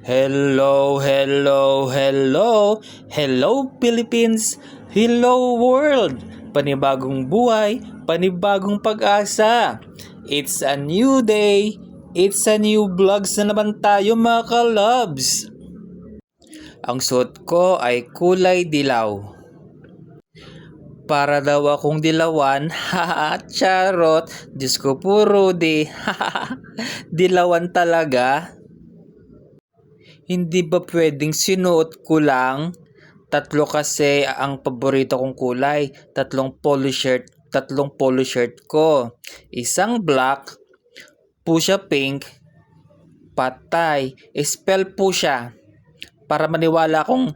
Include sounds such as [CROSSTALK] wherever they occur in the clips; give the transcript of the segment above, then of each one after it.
Hello, hello, hello. Hello Philippines. Hello world. Panibagong buhay, panibagong pag-asa. It's a new day. It's a new vlogs na naman tayo mga kalabs. Ang suot ko ay kulay dilaw. Para daw akong dilawan, [LAUGHS] haha, charot. Diyos ko po, Rudy. [LAUGHS] dilawan talaga. Hindi ba pwedeng sinuot ko lang? Tatlo kasi ang paborito kong kulay. Tatlong polo shirt, tatlong polo shirt ko. Isang black, pusha pink, patay. Spell po siya. Para maniwala kong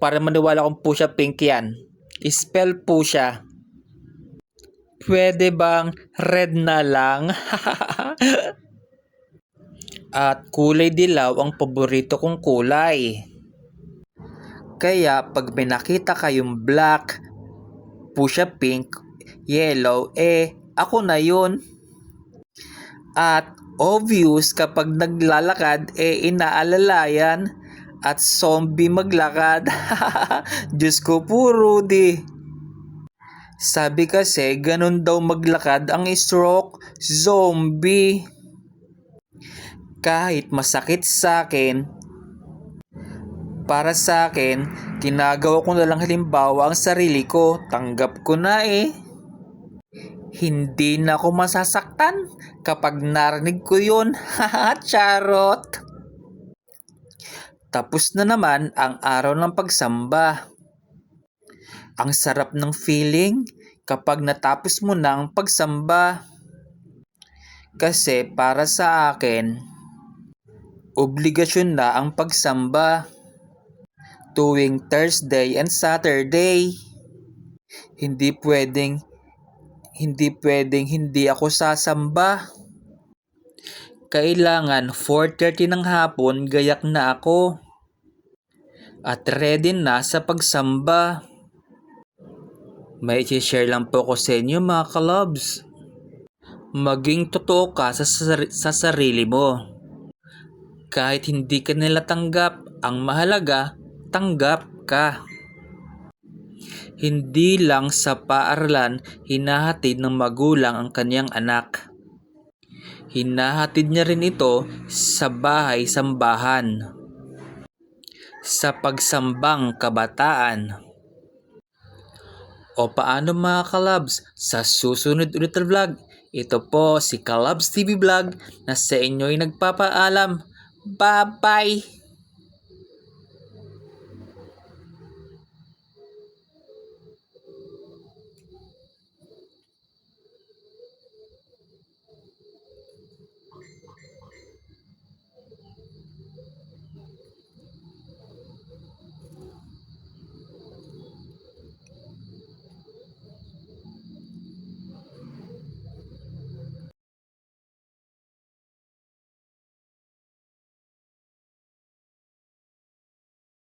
para maniwala kong pusha pink yan. Spell po siya. Pwede bang red na lang? [LAUGHS] At kulay dilaw ang paborito kong kulay. Kaya pag may nakita kayong black, pusha pink, yellow, eh ako na yun. At obvious kapag naglalakad, eh inaalalayan at zombie maglakad. [LAUGHS] Diyos ko po, Rudy. Sabi kasi, ganun daw maglakad ang stroke zombie. Kahit masakit sa akin, para sa akin, ginagawa ko na lang halimbawa ang sarili ko. Tanggap ko na eh. Hindi na ako masasaktan kapag narinig ko yun. [LAUGHS] Haha, charot. Tapos na naman ang araw ng pagsamba. Ang sarap ng feeling kapag natapos mo ng pagsamba. Kasi para sa akin, obligasyon na ang pagsamba tuwing Thursday and Saturday. Hindi pwedeng hindi pwedeng hindi ako sasamba. Kailangan 4.30 ng hapon gayak na ako. At ready na sa pagsamba. May share lang po ko sa inyo mga kalobs. Maging totoo ka sa, sar- sa sarili mo. Kahit hindi ka nila tanggap, ang mahalaga, tanggap ka. Hindi lang sa paaralan hinahatid ng magulang ang kanyang anak. Hinahatid niya rin ito sa bahay-sambahan. Sa pagsambang kabataan. O paano mga kalabs, sa susunod ulit na vlog, ito po si Kalabs TV Vlog na sa inyo'y nagpapaalam. 拜拜